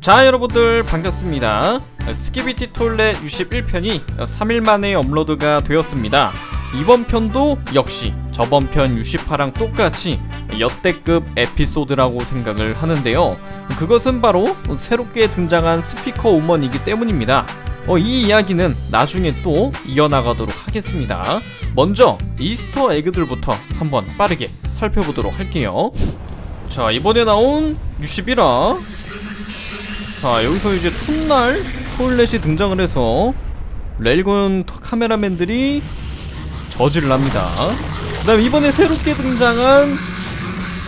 자 여러분들 반갑습니다. 스키비티 톨렛 61편이 3일 만에 업로드가 되었습니다. 이번 편도 역시 저번 편 68랑 똑같이 역대급 에피소드라고 생각을 하는데요. 그것은 바로 새롭게 등장한 스피커 우먼이기 때문입니다. 어, 이 이야기는 나중에 또 이어나가도록 하겠습니다. 먼저 이스터 에그들부터 한번 빠르게 살펴보도록 할게요. 자 이번에 나온 61화 자 여기서 이제 톤날 토일렛이 등장을 해서 레일건 카메라맨들이 저지를 합니다. 그 다음 이번에 새롭게 등장한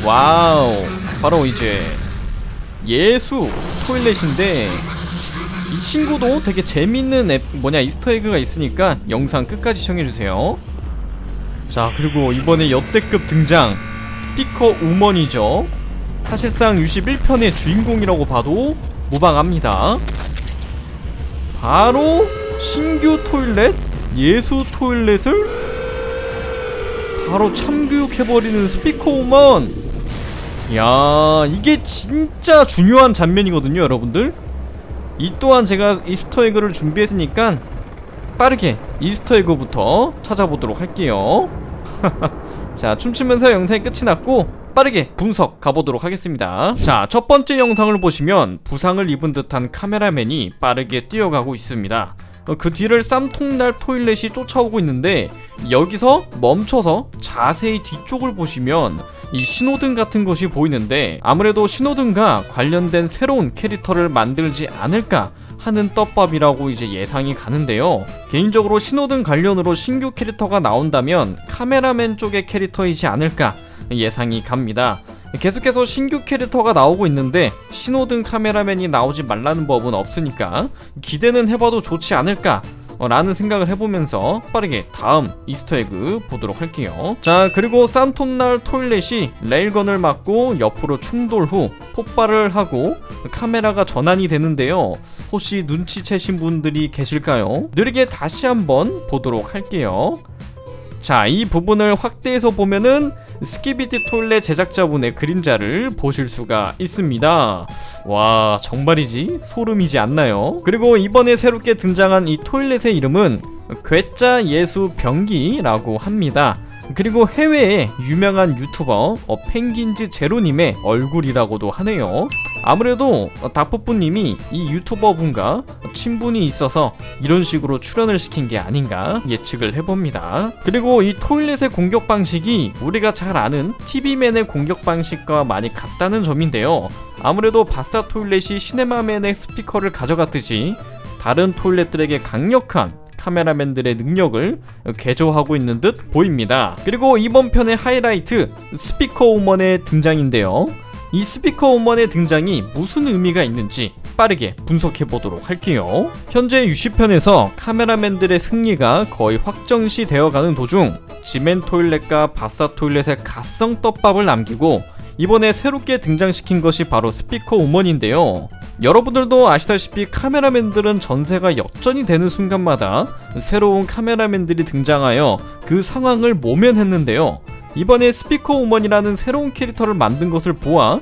와우 바로 이제 예수 토일렛인데 이 친구도 되게 재밌는 앱 뭐냐 이스터에그가 있으니까 영상 끝까지 시청해주세요. 자 그리고 이번에 역대급 등장 스피커 우먼이죠. 사실상 61편의 주인공이라고 봐도 무방합니다. 바로 신규 토일렛 예수 토일렛을 바로 참교육해버리는 스피커 우먼. 야 이게 진짜 중요한 장면이거든요 여러분들. 이 또한 제가 이스터에그를 준비했으니까 빠르게 이스터에그부터 찾아보도록 할게요. 자 춤추면서 영상이 끝이 났고 빠르게 분석 가보도록 하겠습니다 자 첫 번째 영상을 보시면 부상을 입은 듯한 카메라맨이 빠르게 뛰어가고 있습니다 어, 그 뒤를 쌈통날 토일렛이 쫓아오고 있는데 여기서 멈춰서 자세히 뒤쪽을 보시면 이 신호등 같은 것이 보이는데 아무래도 신호등과 관련된 새로운 캐릭터를 만들지 않을까 하는 떡밥이라고 이제 예상이 가는데요. 개인적으로 신호등 관련으로 신규 캐릭터가 나온다면 카메라맨 쪽의 캐릭터이지 않을까 예상이 갑니다. 계속해서 신규 캐릭터가 나오고 있는데 신호등 카메라맨이 나오지 말라는 법은 없으니까 기대는 해봐도 좋지 않을까 어, 라는 생각을 해보면서 빠르게 다음 이스터에그 보도록 할게요 자 그리고 쌈톤날 토일렛이 레일건을 맞고 옆으로 충돌 후 폭발을 하고 카메라가 전환이 되는데요 혹시 눈치채신 분들이 계실까요? 느리게 다시 한번 보도록 할게요 자, 이 부분을 확대해서 보면은 스키비티 톨렛 제작자분의 그림자를 보실 수가 있습니다. 와, 정말이지? 소름이지 않나요? 그리고 이번에 새롭게 등장한 이 톨렛의 이름은 괴짜 예수 병기라고 합니다. 그리고 해외에 유명한 유튜버 어, 펭귄즈 제로님의 얼굴이라고도 하네요. 아무래도 어, 다프프님이 이 유튜버 분과 친분이 있어서 이런 식으로 출연을 시킨 게 아닌가 예측을 해봅니다. 그리고 이 토일렛의 공격 방식이 우리가 잘 아는 TV맨의 공격 방식과 많이 같다는 점인데요. 아무래도 바사 토일렛이 시네마맨의 스피커를 가져갔듯이 다른 토일렛들에게 강력한 카메라맨들의 능력을 개조하고 있는 듯 보입니다. 그리고 이번 편의 하이라이트 스피커 우먼의 등장인데요. 이 스피커 우먼의 등장이 무슨 의미가 있는지 빠르게 분석해 보도록 할게요. 현재 60편에서 카메라맨들의 승리가 거의 확정시 되어가는 도중 지멘 토일렛과 바사 토일렛의 가성 떡밥을 남기고 이번에 새롭게 등장시킨 것이 바로 스피커 우먼인데요. 여러분들도 아시다시피 카메라맨들은 전세가 역전이 되는 순간마다 새로운 카메라맨들이 등장하여 그 상황을 모면했는데요. 이번에 스피커 우먼이라는 새로운 캐릭터를 만든 것을 보아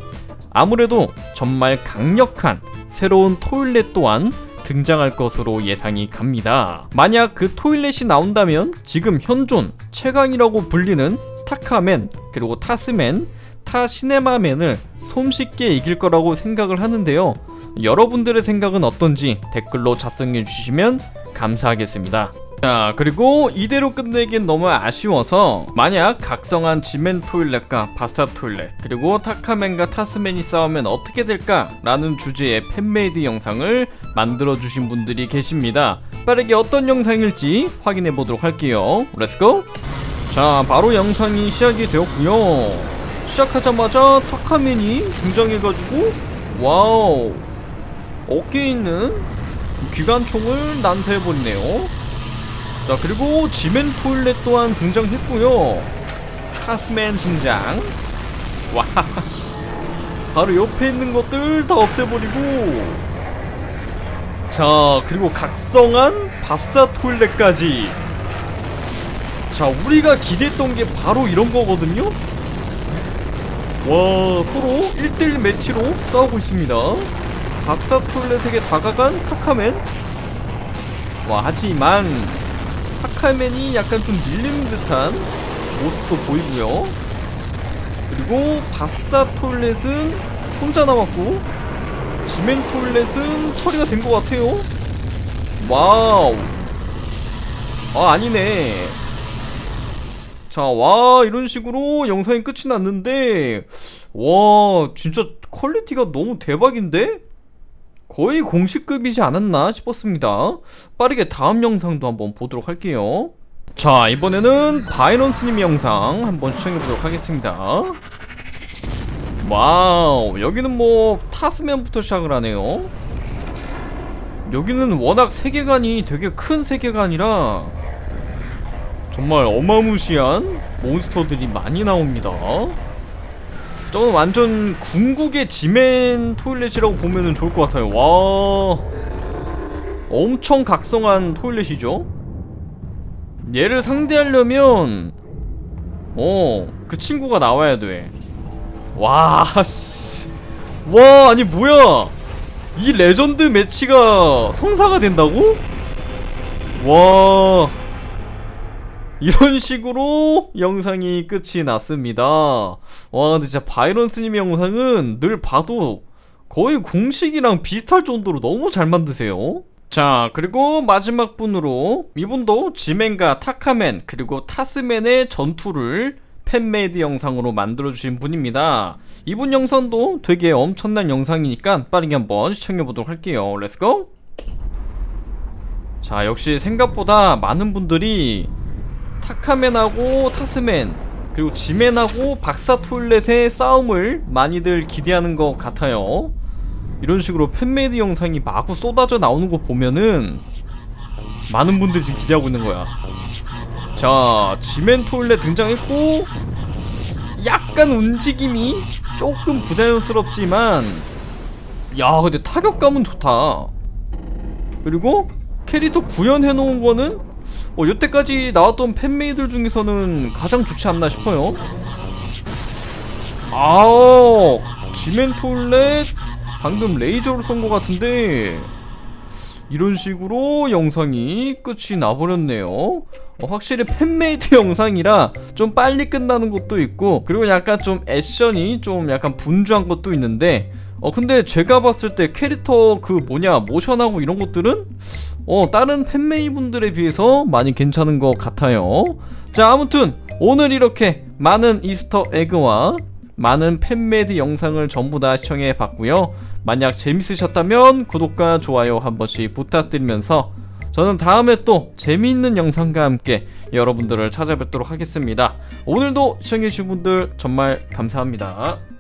아무래도 정말 강력한 새로운 토일렛 또한 등장할 것으로 예상이 갑니다. 만약 그 토일렛이 나온다면 지금 현존 최강이라고 불리는 타카맨 그리고 타스맨 타 시네마맨을 손쉽게 이길 거라고 생각을 하는데요. 여러분들의 생각은 어떤지 댓글로 작성해 주시면 감사하겠습니다. 자 그리고 이대로 끝내긴 너무 아쉬워서 만약 각성한 지멘 토일렛과 바사 토일렛 그리고 타카맨과 타스맨이 싸우면 어떻게 될까 라는 주제의 팬메이드 영상을 만들어 주신 분들이 계십니다 빠르게 어떤 영상일지 확인해 보도록 할게요 렛츠고 자 바로 영상이 시작이 되었고요. 시작하자마자 타카맨이 등장해가지고 와우. 어깨에 있는 기관총을 난사해버리네요. 자 그리고 지멘 토일렛 또한 등장했고요. 타스맨 등장. 와. 바로 옆에 있는 것들 다 없애버리고. 자 그리고 각성한 바사 토일렛까지 자 우리가 기대했던 게 바로 이런 거거든요. 와 서로 1대1 매치로 싸우고 있습니다. 바사 토일렛에게 다가간 타카맨 와 하지만 타카맨이 약간 좀 밀리는 듯한 모습도 보이고요. 그리고 바사 토일렛은 혼자 남았고 지멘 토일렛은 처리가 된 것 같아요. 와우. 아 아니네 자 와 이런 식으로 영상이 끝이 났는데 와 진짜 퀄리티가 너무 대박인데? 거의 공식급이지 않았나 싶었습니다. 빠르게 다음 영상도 한번 보도록 할게요. 자 이번에는 바이런스님 영상 한번 시청해보도록 하겠습니다. 와우 여기는 뭐 타스맨부터 시작을 하네요. 여기는 워낙 세계관이 되게 큰 세계관이라 정말 어마무시한 몬스터들이 많이 나옵니다. 저는 완전 궁극의 지멘 토일렛이라고 보면 좋을 것 같아요. 와 엄청 각성한 토일렛이죠? 얘를 상대하려면 어 그 친구가 나와야 돼와 씨. 와 아니 뭐야? 이 레전드 매치가 성사가 된다고? 와 이런 식으로 영상이 끝이 났습니다. 와 근데 진짜 바이런스님 영상은 늘 봐도 거의 공식이랑 비슷할 정도로 너무 잘 만드세요. 자 그리고 마지막 분으로 이분도 지맨과 타카맨 그리고 타스맨의 전투를 팬메이드 영상으로 만들어주신 분입니다. 이분 영상도 되게 엄청난 영상이니까 빠르게 한번 시청해보도록 할게요. 렛츠고! 자 역시 생각보다 많은 분들이 타카맨하고 타스맨 그리고 지맨하고 박사 토일렛의 싸움을 많이들 기대하는 것 같아요. 이런 식으로 팬메이드 영상이 마구 쏟아져 나오는 거 보면은 많은 분들이 지금 기대하고 있는 거야. 자 지맨 토일렛 등장했고 약간 움직임이 조금 부자연스럽지만 야 근데 타격감은 좋다. 그리고 캐릭터 구현해 놓은 거는 어, 여태까지 나왔던 팬메이들 중에서는 가장 좋지 않나 싶어요. 아우, 지멘톨렛 방금 레이저를 쏜것 같은데 이런 식으로 영상이 끝이 나버렸네요. 어, 확실히 팬메이드 영상이라 좀 빨리 끝나는 것도 있고 그리고 약간 좀 액션이 좀 약간 분주한 것도 있는데 어 근데 제가 봤을 때 캐릭터 그 뭐냐 모션하고 이런 것들은 어 다른 팬메이 분들에 비해서 많이 괜찮은 것 같아요. 자 아무튼 오늘 이렇게 많은 이스터 에그와 많은 팬메이드 영상을 전부 다 시청해 봤고요. 만약 재밌으셨다면 구독과 좋아요 한 번씩 부탁드리면서 저는 다음에 또 재미있는 영상과 함께 여러분들을 찾아뵙도록 하겠습니다. 오늘도 시청해주신 분들 정말 감사합니다